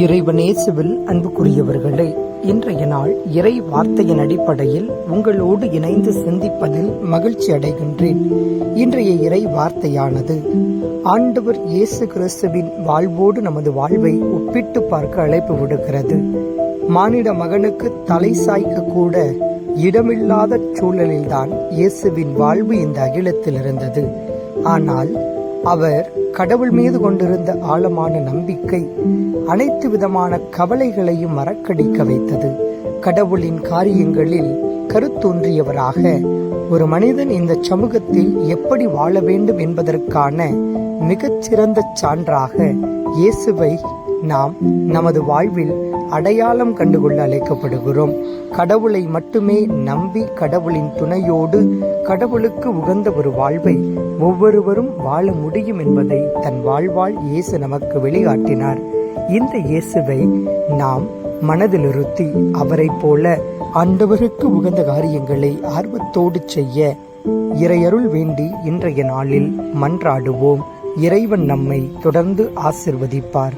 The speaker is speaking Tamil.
இறைவனேசுவில் அன்புக்குரியவர்களே இன்றைய நாள் இறை வார்த்தையின் அடிப்படையில் உங்களோடு இணைந்து சிந்திப்பதில் மகிழ்ச்சி அடைகின்றேன். இன்றைய இறை வார்த்தையானது ஆண்டவர் இயேசு கிறிஸ்துவின் வாழ்வோடு நமது வாழ்வை ஒப்பிட்டு பார்க்க அழைப்பு விடுக்கிறது. மானிட மகனுக்கு தலை சாய்க்க கூட இடமில்லாத சூழலில்தான் இயேசுவின் வாழ்வு இந்த அகிலத்தில் இருந்தது. ஆனால் அவர் கடவுள் மீது கொண்டிருந்த ஆழமான நம்பிக்கை அனைத்து விதமான கவலைகளையும் மறக்கடிக்க வைத்தது. கடவுளின் காரியங்களில் கருத்தோன்றியவராக ஒரு மனிதன் இந்த சமூகத்தில் எப்படி வாழ வேண்டும் என்பதற்கான மிகச்சிறந்த சான்றாக இயேசுவை நாம் நமது வாழ்வில் அடையாளம் கண்டுகொள்ள அழைக்கப்படுகிறோம். கடவுளை மட்டுமே நம்பி கடவுளின் துணையோடு கடவுளுக்கு உகந்த ஒரு வாழ்வை ஒவ்வொருவரும் வாழ முடியும் என்பதை தன் வாழ்வாள் இயேசு நமக்கு வெளியாட்டினார் இந்த இயேசுவை நாம் மனதிலிருத்தி அவரைப் போல ஆண்டவருக்கு உகந்த காரியங்களை ஆர்வத்தோடு செய்ய இறையருள் வேண்டி இன்றைய நாளில் மன்றாடுவோம். இறைவன் நம்மை தொடர்ந்து ஆசிர்வதிப்பார்.